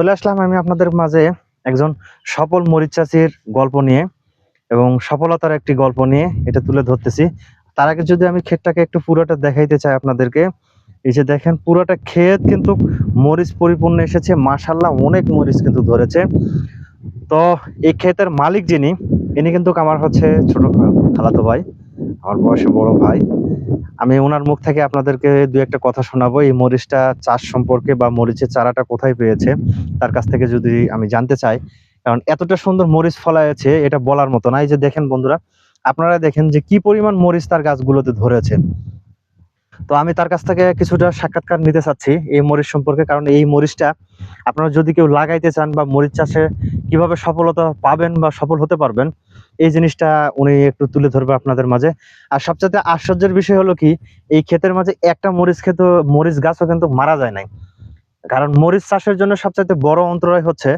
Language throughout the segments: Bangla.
চলে আসলাম আমি আপনাদের মাঝে একজন সফল মরিচ চাষির গল্প নিয়ে এবং সফলতার একটি গল্প নিয়ে এটা তুলে ধরতেছি। তার আগে যদি আমি ক্ষেতটাকে একটু পুরোটা দেখাইতে চাই আপনাদেরকে, এই যে দেখেন পুরোটা ক্ষেত কিন্তু মরিচ পরিপূর্ণ এসেছে মাশাল্লাহ অনেক মরিচ কিন্তু ধরেছে। তো এই ক্ষেতের মালিক যিনি, ইনি কিন্তু আমার হচ্ছে ছোট খালাতো ভাই, আমার বয়সে বড় ভাই। আমি ওনার মুখ থেকে আপনাদেরকে দু একটা কথা শোনাবো। এই মরিচটা চাষ সম্পর্কে বা মরিচের চারাটা কোথায় পেয়েছে, তার কাছ থেকে যদি আমি জানতে চাই। কারণ এতটা সুন্দর মরিচ ফলাইছে, এটা বলার মতো না। এই যে দেখেন বন্ধুরা, আপনারা দেখেন যে কি পরিমাণ মরিচ তার গাছগুলোতে ধরেছে। তো আমি তার কাছ থেকে কিছুটা সাক্ষাৎকার নিতে চাচ্ছি এই মরিচ সম্পর্কে, কারণ এই মরিচটা আপনারা যদি কেউ লাগাইতে চান বা মরিচ চাষে কীভাবে সফলতা পাবেন বা সফল হতে পারবেন, এই জিনিসটা উনি একটু তুলে ধরবে আপনাদের মাঝে। আর সবচেয়ে আশ্চর্যের বিষয় হলো কি, এই ক্ষেতের মাঝে একটা মরিচ ক্ষেত মরিচ গাছও কিন্তু মারা যায় নাই। কারণ মরিচ চাষের জন্য সবচেয়ে বড় অন্তরায় হচ্ছে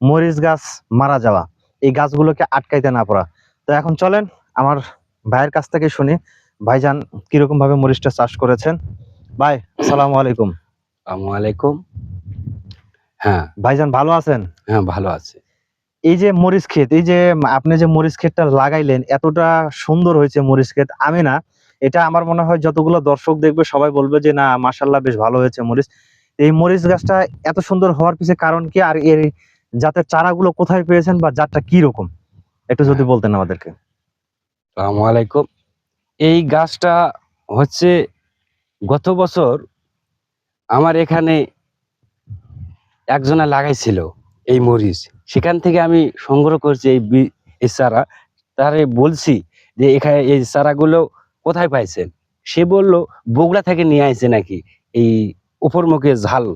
মরিচ গাছ মারা যাওয়া, এই গাছগুলোকে আটকাইতে না পড়া তো এখন চলেন, আমার ভাইয়ের কাছ থেকে শুনি ভাইজান কীরকম ভাবে মরিচটা চাষ করেছেন? ভাই আসসালামু আলাইকুম। আলাইকুম। হ্যাঁ। ভাইজান ভালো আছেন? হ্যাঁ ভালো আছে। এই যে মরিচ ক্ষেত এই যে আপনি যে মরিচ ক্ষেতটা লাগাইলেন এতটা সুন্দর হয়েছে মরিচ ক্ষেত আমি না এটা আমার মনে হয় যতগুলো দর্শক দেখবে সবাই বলবে যে না মাশাল্লাহ বেশ ভালো হয়েছে মরিচ। এই মরিচ গাছটা এত সুন্দর হওয়ার পিছনে কারণ কি আর এর জাতের চারাগুলো কোথায় পেয়েছেন বা জাতটা কি রকম একটু যদি বলতেন আমাদেরকে। আসসালামু আলাইকুম। এই গাছটা হচ্ছে গত বছর আমার এখানে একজনা লাগাইছিল এই মরিচ। সেখান থেকে আমি সংগ্রহ করছি এই এই চারা। তারে বলছি যে এখানে এই চারাগুলো কোথায় পাইছেন? সে বলল, বগুড়া থেকে নিয়ে আসছে নাকি এই উপরমুখে ঝাল।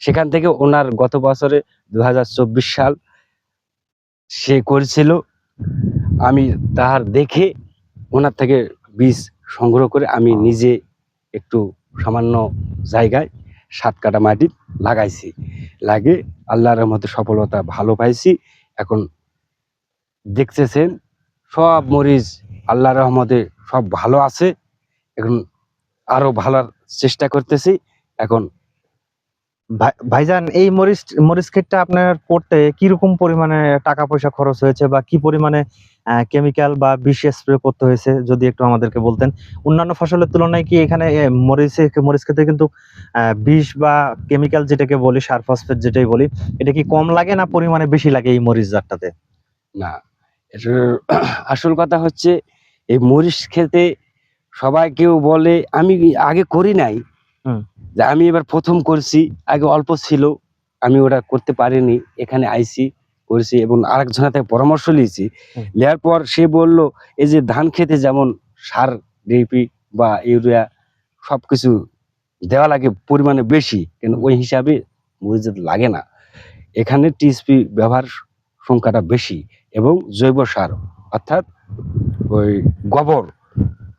সেখান থেকে ওনার গত বছরে দু হাজার চব্বিশ সাল সে করেছিল। আমি তাহার দেখে ওনার থেকে বীজ সংগ্রহ করে আমি নিজে একটু সামান্য জায়গায় সাত কাটা মাটি লাগাইছি। লাগে আল্লাহর রহমতে সফলতা ভালো পাইছি। এখন দেখতেছেন সব মরিচ আল্লাহর রহমতে সব ভালো আছে। এখন আরও ভালোর চেষ্টা করতেছি। এখন ভাইজান, এই মরিচ মরিচ ক্ষেতটা আপনার করতে কীরকম পরিমাণে টাকা পয়সা খরচ হয়েছে বা কি পরিমাণে কেমিক্যাল বা বিষ স্প্রে করতে হয়েছে, যদি একটু আমাদেরকে বলতেন অন্যান্য ফসলের তুলনায় কি এখানে মরিচে, মরিচ ক্ষেতে কিন্তু বিষ বা কেমিক্যাল যেটাকে বলি, সার ফসফেট যেটাই বলি, এটা কি কম লাগে না পরিমাণে বেশি লাগে এই মরিচ জাতটাতে না এটার আসল কথা হচ্ছে, এই মরিচ খেতে সবাই কেউ বলে, আমি আগে করি নাই। যে আমি এবার প্রথম করছি আগে অল্প ছিল আমি ওটা করতে পারিনি এখানে আইছি করেছি এবং আরেকজনের থেকে পরামর্শ নিয়েছি। নেওয়ার পর সে বলল এই যে ধান খেতে যেমন সার ডিপি বা ইউরিয়া সব কিছু দেওয়া লাগে পরিমাণে বেশি কিন্তু ওই হিসাবে মরিচ লাগে না। এখানে টিএসপি ব্যবহার সংখ্যাটা বেশি এবং জৈব সার অর্থাৎ ওই গোবর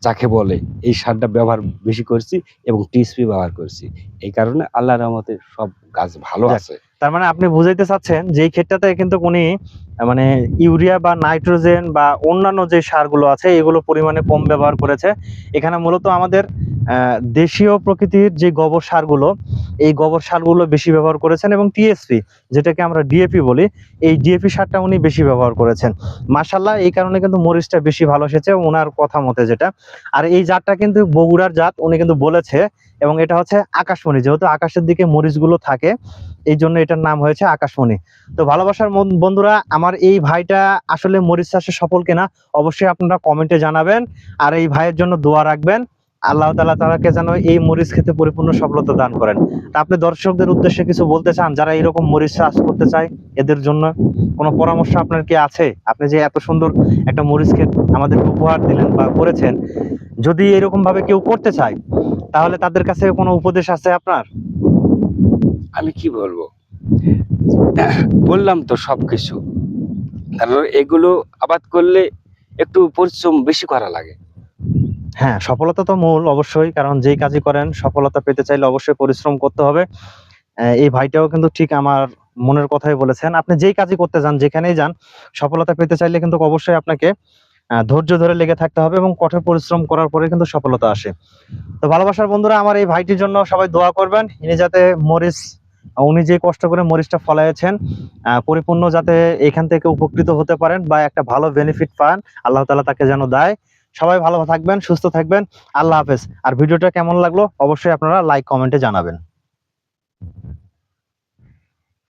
যাকে বলে এই সারটা ব্যবহার বেশি করছি এবং টিএসপি ব্যবহার করছি। এই কারণে আল্লাহ রহমতে সব গাছ ভালো আছে। তার মানে আপনি বুঝাইতে চাচ্ছেন যে এই ক্ষেতটাতে কিন্তু উনি মানে ইউরিয়া বা নাইট্রোজেন বা অন্যান্য যে সারগুলো আছে এগুলো পরিমাণে কম ব্যবহার করেছে। এখানে মূলত আমাদের দেশীয় প্রকৃতির যে গোবর সারগুলো, এই গোবর সারগুলো বেশি ব্যবহার করেছেন এবং টিএসপি, যেটাকে আমরা ডিএপি বলি, এই ডিএপি সারটা উনি বেশি ব্যবহার করেছেন। মাসাল্লাহ এই কারণে কিন্তু মরিচটা বেশি ভালো এসেছে ওনার কথা মতে যেটা। আর এই জাতটা কিন্তু বগুড়ার জাত, উনি কিন্তু বলেছে, এবং এটা হচ্ছে আকাশমণি, যেহেতু আকাশের দিকে মরিচগুলো থাকে, এই জন্য এটার নাম হয়েছে আকাশমণি। তো ভালোবাসার বন্ধুরা, আমার এই ভাইটা আসলে মরিচ চাষে সফল কিনা, অবশ্যই আপনারা কমেন্টে জানাবেন, আর এই ভাইয়ের জন্য দোয়া রাখবেন। আল্লাহ তালা তারাকে যেন এই মরিচ খেতে পরিপূর্ণ সফলতা দান করেন। তা আপনি দর্শকদের উদ্দেশ্যে কিছু বলতে চান? যারা এরকম মরিচ চাষ করতে চায়, এদের জন্য কোনো পরামর্শ আপনার কি আছে? আপনি যে এত সুন্দর একটা মরিচ ক্ষেত আমাদেরকে উপহার দিলেন বা করেছেন, যদি এরকম ভাবে কেউ করতে চায়, তাহলে তাদের কাছে কোনো উপদেশ আছে আপনার? আমি কি বলব? বললাম তো সবকিছু। কারণ এগুলো আবাদ করলে একটু পরিশ্রম বেশি করা লাগে। হ্যাঁ সফলতা তো মূল অবশ্যই, কারণ যেই কাজই করেন, সফলতা পেতে চাইলে অবশ্যই পরিশ্রম করতে হবে। এই ভাইটাও কিন্তু ঠিক আমার মনের কথাই বলেছেন। আপনি যেই কাজই করতে যান, যেখানেই যান, সফলতা পেতে চাইলে কিন্তু অবশ্যই আপনাকে ধৈর্য ধরে লেগে থাকতে হবে এবং কঠোর পরিশ্রম করার পরে কিন্তু সফলতা আসে। তো ভালোবাসার বন্ধুরা, আমার এই ভাইটির জন্য সবাই দোয়া করবেন। ইনি যাতে মরিচ, উনি যে কষ্ট করে মরিচটা ফলাইয়েছেন পরিপূর্ণ যাতে এখান থেকে উপকৃত হতে পারেন বা একটা ভালো বেনিফিট পান, আল্লাহ তালা তাকে যেন দেয়। সবাই ভালো থাকবেন, সুস্থ থাকবেন, আল্লাহ হাফেজ। আর ভিডিওটা কেমন লাগল অবশ্যই আপনারা লাইক কমেন্টে জানাবেন।